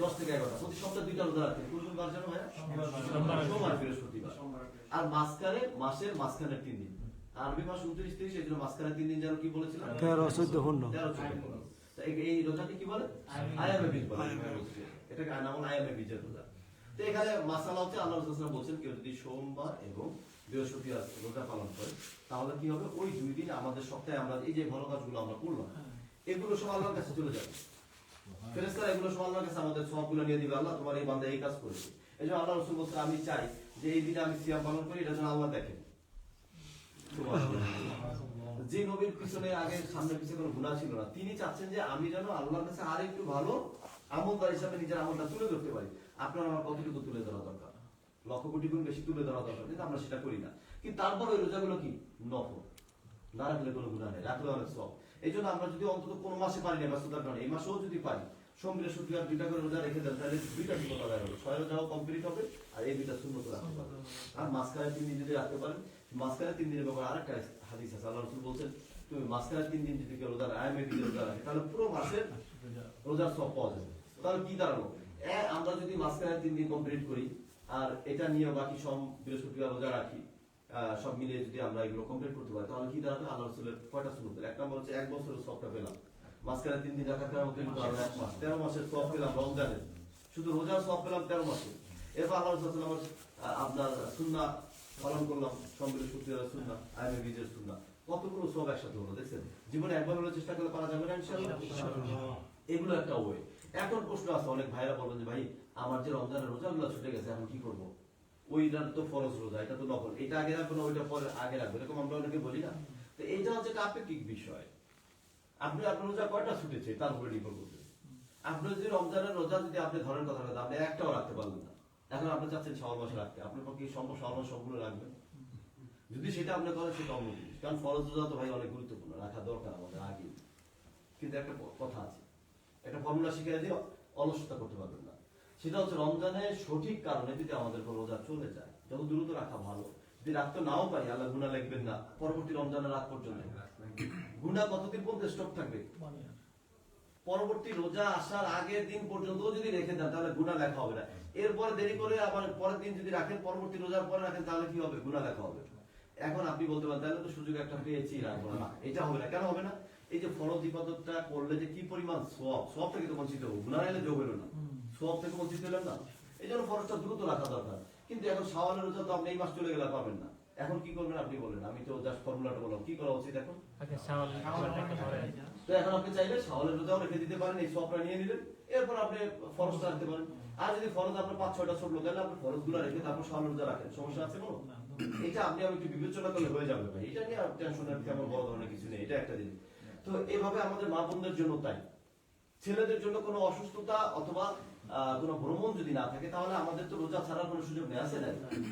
দশ থেকে এগারোটা। প্রতি সপ্তাহে দুইটা রোজা রাখতেন। কোন বার জানো ভাইয়া? সোমবার। বৃহস্পতিবার। আর মাঝখানে মাসের মাঝখানে তিন দিন। আরবি মাস উনত্রিশ তিরিশ এই জন্য মাঝখানে তিন দিন যেন কি বলেছিলাম? তেরো, চোদ্দ, তেরো, চোদ্দ, এই- রোজাকে কি বলে? আয়ামে বীজ বলে। এটাকে নাম আয়ামে বীজের রোজা। তো এখানে মাসালা হচ্ছে আল্লাহ রসুলাম বলছেন কেউ যদি সোমবার এবং বৃহস্পতিবার রোজা পালন করে তাহলে কি হবে? ওই দুই দিন আমাদের সপ্তাহে আমরা এই যে ভালো কাজগুলো আমরা করলাম এগুলো সব আল্লাহর কাছে চলে যাবে। ফেরেস্তারা এগুলো সব আল্লাহর কাছে আমাদের সবগুলো নিয়ে দিবে আল্লাহ তোমার এই বান্দা এই কাজ করেছে। এই জন্য আল্লাহ রসুল বলছে আমি চাই যে এই দিনে আমি সিয়াম পালন করি এটা যেন আল্লাহ দেখেন। যে নবীর পিছনে আগে সামনে পিছনে কোনো গুণা ছিল না। তিনি চাচ্ছেন যে আমি যেন আল্লাহর কাছে আর একটু ভালো আমলদার হিসাবে নিজের আমলটা তুলে ধরতে পারি। আপনার আমার কতটুকু তুলে ধরা দরকার? লক্ষ কোটি গুণ বেশি তুলে ধরা দরকার, কিন্তু আমরা সেটা করি না। কিন্তু তারপর ওই রোজাগুলো কি? নফল। না রাখলে কোনো গুণা নেই, রাখলে অনেক সব এই জন্য আমরা যদি অন্তত কোনো মাসে পারি না, ব্যস্ততার কারণে, এই মাসেও যদি পারি সোম বৃহস্পতিবার দুইটা করে রোজা রেখে দেন, তাহলে দুইটা শূন্য আদায় হবে। ছয় রোজাও কমপ্লিট হবে, আর এই দুইটা শূন্য রাখতে পারবেন। আর মাঝখানে তিন দিন যদি রাখতে পারেন, মাঝখানে তিন দিনের ব্যাপারে আরেকটা হাদিস আছে, আল্লাহ রসুল বলছেন, তুমি মাঝখানে তিন দিন যদি কেউ আয়ামে বিধি রোজা রাখে, তাহলে পুরো মাসের রোজার সব পাওয়া যাবে। তাহলে কি দাঁড়াল? আমরা যদি মাঝখানে তিন দিন কমপ্লিট করি, আর এটা নিয়ে বাকি সব বৃহস্পতিবার রোজা রাখি সব মিলিয়ে যদি আমরা এগুলো কমপ্লিট করতে পারি, তাহলে কি দাঁড়াবে? আল্লাহ রসুলের কয়টা শুরু এক নম্বর হচ্ছে এক বছরের সবটা পেলাম। মাঝখানে তিন দিন রাখার কারণে কিন্তু আরও এক মাস, তেরো মাসের সব পেলাম রমজানের। শুধু রোজার সব পেলাম তেরো মাসে। এরপর আল্লাহ রসুল আপনার সুন্না পালন করলাম সব বৃহস্পতিবার সুন্না আইনে বীজের সুন্না কতগুলো সব একসাথে হলো দেখছেন? জীবনে একবার হলো চেষ্টা করলে পারা যাবে না এগুলো একটা ওয়ে। এখন প্রশ্ন আছে অনেক ভাইরা বলবেন যে ভাই আমার যে রমজানের রোজাগুলো ছুটে গেছে এখন কি করব? ওইটার তো ফরজ রোজা এটা তো নকল। এটা আগে রাখব না ওইটা পরে আগে রাখব এরকম আমরা অনেকে বলি না। তো এইটা হচ্ছে একটা আপেক্ষিক বিষয়। আপনি আপনার রোজা কয়টা ছুটেছে তার উপরে নির্ভর করবে আপনি যদি রমজানের রোজা যদি আপনি ধরেন কথা কথা আপনি একটাও রাখতে পারবেন না। এখন আপনি চাচ্ছেন শাওয়াল মাসে রাখতে। আপনার পক্ষে সম্ভব শাওয়াল সবগুলো রাখবেন। যদি সেটা আপনি করেন, সেটা অন্য জিনিস। কারণ ফরজ রোজা তো ভাই অনেক গুরুত্বপূর্ণ, রাখা দরকার আমাদের আগে। কিন্তু একটা কথা আছে। একটা ফর্মুলা শিখিয়ে দিয়ে অলসতা করতে পারবেন না। সেটা হচ্ছে রমজানের সঠিক কারণে যদি আমাদের রোজা চলে যায়, যত দ্রুত রাখা ভালো। যদি রাখতে নাও পারি, আল্লাহ গুণা লিখবেন না, পরবর্তী রমজানের রাত পর্যন্ত। গুণা কতদিন পর্যন্ত স্টক থাকবে? পরবর্তী রোজা আসার আগের দিন পর্যন্ত যদি রেখে দেন, তাহলে গুণা লেখা হবে না। এরপরে দেরি করে আবার পরের দিন যদি রাখেন, পরবর্তী রোজার পরে রাখেন, তাহলে কি হবে? গুণা লেখা হবে। এখন আপনি বলতে পারেন, তাহলে তো সুযোগ একটা পেয়েছি রাখব না। এটা হবে না। কেন হবে না? এই যে ফরজ ইবাদতটা করলে যে কি পরিমাণ সব সব থেকে তো বঞ্চিত হব। গুণা এলে যোগ হলো না। সব থেকে বঞ্চিত হলেন না। এই জন্য ফরজটা দ্রুত রাখা দরকার। কিন্তু এখন সাওয়ালের রোজা তো আপনি এই মাস চলে গেলে পাবেন না। এখন কি করবেন আপনি বলেন? আমি তো জাস্ট ফর্মুলাটা বললাম। কি করা উচিত এখন? তো এখন আপনি চাইলে শাওয়ালের রোজাও রেখে দিতে পারেন, এই সবটা নিয়ে নিলেন এরপর আপনি ফরজটা রাখতে পারেন। আর যদি ফরজ আপনার পাঁচ, ছয়টা ছুটলো তাহলে আপনি ফরজগুলো রেখে তারপর শাওয়ালের রোজা রাখেন। সমস্যা আছে কোনো? এটা আপনি আমি একটু বিবেচনা করলে হয়ে যাবে ভাই। এটা নিয়ে টেনশনের তেমন বড় ধরনের কিছু নেই, এটা একটা জিনিস। তো এভাবে আমাদের মা বোনদের জন্য তাই। ছেলেদের জন্য কোনো অসুস্থতা অথবা কোনো ভ্রমণ যদি না থাকে, তাহলে আমাদের তো রোজা ছাড়ার কোনো সুযোগ নেই আছে না।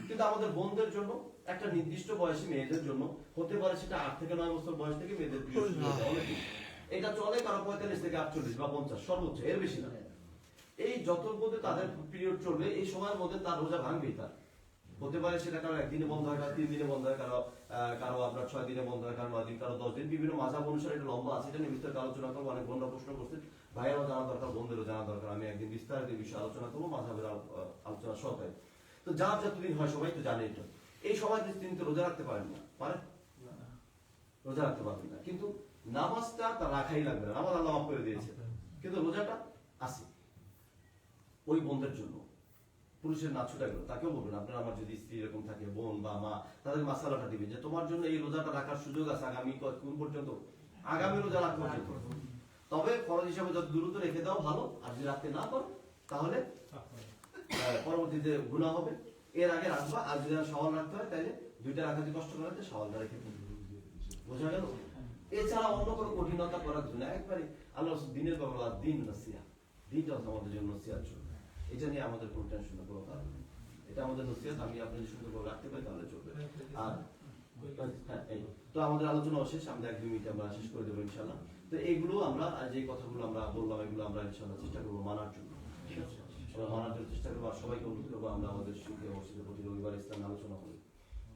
কিন্তু আমাদের বোনদের জন্য একটা নির্দিষ্ট বয়সী মেয়েদের জন্য, হতে পারে সেটা আট থেকে নয় বছর বয়স থেকে মেয়েদের এটা চলে কারও পঁয়তাল্লিশ থেকে আটচল্লিশ বা পঞ্চাশ সর্বোচ্চ এর বেশি না। এই যত মধ্যে তাদের পিরিয়ড চলবে এই সময়ের মধ্যে তার রোজা ভাঙবেই তার। হতে পারে সেটা কারও একদিনে বন্ধ হয় কারও তিন দিনে বন্ধ হয় কারও কারও আপনার ছয় দিনে বন্ধ হয় কারও নয় দিন কারও দশ দিন। বিভিন্ন মাঝাব অনুসারে এটা লম্বা আছে এটা নিয়ে বিস্তারিত আলোচনা করব। অনেক বন্ধ প্রশ্ন করছে ভাইয়েরও জানা দরকার বন্ধুরও জানা দরকার। আমি একদিন বিস্তারিত বিষয়ে আলোচনা করব মাঝাবের আলোচনা সহকারে। তো যা যতদিন হয় সবাই তো জানে এটা। এই সময় তিনি তো রোজা রাখতে পারেন না। পারেন রোজা রাখতে পারবেন না। কিন্তু নামাজটা তার রাখাই লাগবে না। নামাজ আল্লাহ মাফ করে দিয়েছে। কিন্তু রোজাটা আছে। ওই বোনদের জন্য। পুরুষের না ছুটা গেল তাকেও বলবেন আপনার আমার যদি স্ত্রী এরকম থাকে বোন বা মা তাদের মাসালাটা দিবেন যে তোমার জন্য এই রোজাটা রাখার সুযোগ আছে আগামী কোন পর্যন্ত? আগামী রোজা রাখা পর্যন্ত তবে খরচ হিসাবে যত দ্রুত রেখে দাও ভালো। আর যদি রাখতে না পারো তাহলে পরবর্তীতে গুণা হবে। এর আগে রাখবা। আর যদি সওয়াল রাখতে হয় তাহলে দুইটা রাখা যদি কষ্ট করাতে সওয়ালটা রেখে বোঝা গেল? এছাড়া অন্য কোনো কঠিনতা করার জন্য একবারে আল্লাহ দিনের ব্যাপার দিন নসিয়া দিনটা হচ্ছে আমাদের জন্য নসিয়ার জন্য। এটা নিয়ে আমাদের কোনো টেনশন কোনো কারণ এটা আমাদের নসিয়াত আমি আপনি যদি করে রাখতে পারি তাহলে চলবে। আর হ্যাঁ, তো আমাদের আলোচনা শেষ আমরা এক দুই মিনিট আমরা শেষ করে দেবো ইনশাল্লাহ তো এইগুলো আমরা যে কথাগুলো আমরা বললাম এগুলো আমরা ইনশাল্লাহ চেষ্টা করব মানার জন্য। ঠিক আছে? আমরা মানার জন্য চেষ্টা করব আর সবাইকে অনুরোধ করব আমরা আমাদের সুখে মসজিদে প্রতি রবিবার ইসলাম আলোচনা করি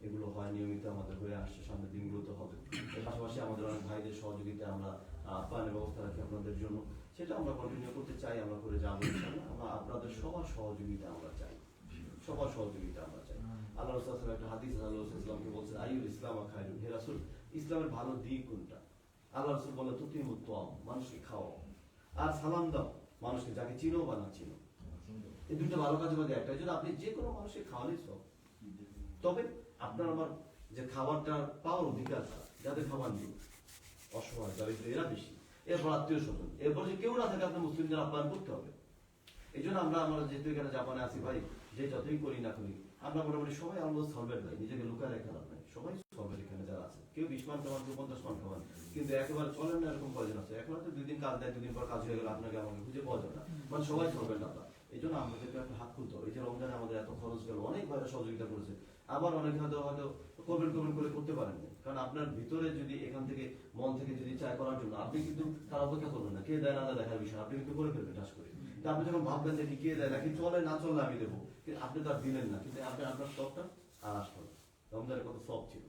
এগুলো হয় নিয়মিত আমাদের হয়ে আসছে সামনের দিনগুলোতে হবে। এর পাশাপাশি আমাদের অনেক ভাইদের সহযোগিতায় আমরা আপ্যায়নের ব্যবস্থা রাখি আপনাদের জন্য। সেটা আমরা কন্টিনিউ করতে চাই আমরা করে যাব আমরা আপনাদের সবার সহযোগিতা আমরা চাই। সবার সহযোগিতা আমরা চাই। আল্লাহ রসুল একটা হাদিস আল্লাহ রসুল ইসলামকে বলছেন আইউল ইসলাম হে রাসূল ইসলামের ভালো দিক কোনটা? আল্লাহ রসুল বলে তুতি মানুষকে খাওয়াও। আর সালাম দাও মানুষকে যাকে চিনো বা না চিনো। এই দুটো ভালো কাজের মধ্যে একটা জন্য আপনি যে কোনো মানুষকে খাওয়ালেই সব তবে আপনার আমার যে খাবারটার পাওয়ার অধিকার, যাদের খাবার নেই, অসহায় দরিদ্র এরা বেশি, এরপর আত্মীয় স্বজন, এরপর যে কেউ না থাকে, আপনার মুসলিমদের আপ্যায়ন করতে হবে। এই জন্য আমরা আমরা যেহেতু এখানে জাপানে আছি ভাই, যে যতই করি না করি, আমরা মোটামুটি সবাই অলমোস্ট সলভেট ভাই, নিজেকে লুকায় রেখে লাভ নাই। সবাই সলভেট এখানে যারা আছে। কেউ বিশ মান খাওয়ান কেউ পঞ্চাশ মান খাওয়ান কিন্তু একেবারে চলেন না এরকম কয়জন আছে? এখন হয়তো দুই দিন কাজ দেয়, দুদিন পর কাজ হয়ে গেল আপনাকে আমাকে খুঁজে পাওয়া যাবে না। মানে সবাই সলভেট আমরা এই জন্য আমাদেরকে একটা হাত খুলতে হবে। এই যে রমজানে আমাদের এত খরচ গেল, অনেক ভাইরা সহযোগিতা করেছে। আবার অনেকে হয়তো হয়তো করবেন করবেন করে করতে পারেননি কারণ আপনার ভিতরে যদি এখান থেকে, মন থেকে যদি চায় করার জন্য, আপনি কিন্তু তার অপেক্ষা করবেন না। কে দেয় না দেখার বিষয়, আপনি কিন্তু করে ফেলবেন টাস করে। আপনি যখন ভাববেন যে কে দেয় নাকি চলে, না চলে আমি দেবো। আপনি তো আর দিলেন না। কিন্তু আপনি, আপনার সবটা আর আসলো। রমজানের কত সব ছিল।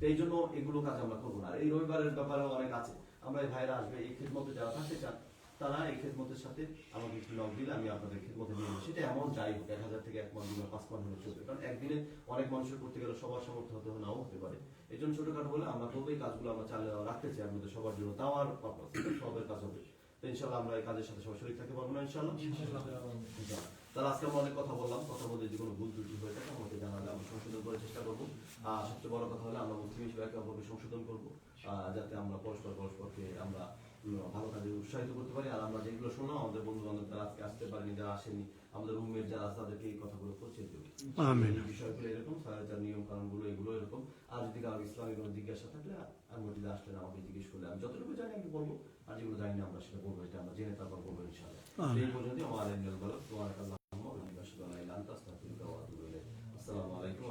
তো এই জন্য এগুলো কাজ আমরা করব না। এই রবিবারের ব্যাপারেও অনেক আছে। আমরা এই ভাইরা আসবে, এই খেদমতে যারা থাকতে চান তারা এই খেদমতের সাথে আমাকে একটু নক দিলে, আমি আপনাদের খেদমতে নেব। সেটা এমন, যাই হোক, এক হাজার থেকে এক মান দুই পাঁচ মান হলে চলবে। কারণ একদিনে অনেক মানুষের করতে গেলে সবার সামর্থ্য হতে নাও হতে পারে। এই জন্য ছোটখাটো বলে আমরা তবে এই কাজগুলো আমরা চালিয়ে রাখতে চাই আপনাদের সবার জন্য, তাও আর পারপাস সবের কাজ হবে। তো ইনশাল্লাহ আমরা এই কাজের সাথে সবাই শরীর থাকতে পারব না, ইনশাল্লাহ। তাহলে আজকে আমরা অনেক কথা বললাম, কথা বলতে যে কোনো ভুল ত্রুটি হয়ে থাকে, আমাকে জানালে আমরা সংশোধন করার চেষ্টা করব। আর সবচেয়ে বড় কথা হলে আমরা মুসলিম হিসেবে একে অপরকে সংশোধন করব যাতে আমরা পরস্পর পরস্পরকে আমরা ভালো কাজে উৎসাহিত করতে পারি। আর আমরা যেগুলো শুনলাম আমাদের বন্ধু বান্ধব যারা আজকে আসতে পারেনি যারা আসেনি আমাদের রুমমেট যারা আছে তাদেরকে এই কথাগুলো পৌঁছে দেবো আমিন। বিষয়গুলো এরকম সারাচার নিয়ম কানুনগুলো এগুলো এরকম। আর যদি কারও ইসলামী কোনো জিজ্ঞাসা থাকলে আমি যদি আসলেন আমাকে জিজ্ঞেস করলে আমি যতটুকু জানি আমি বলব। আর যেগুলো জানি না আমরা সেটা বলব এটা আমরা জেনে তারপর বলব ইনশাআল্লাহ। এই পর্যন্ত আমার আইন বলো তোমার আল্লাহ আসসালামু আলাইকুম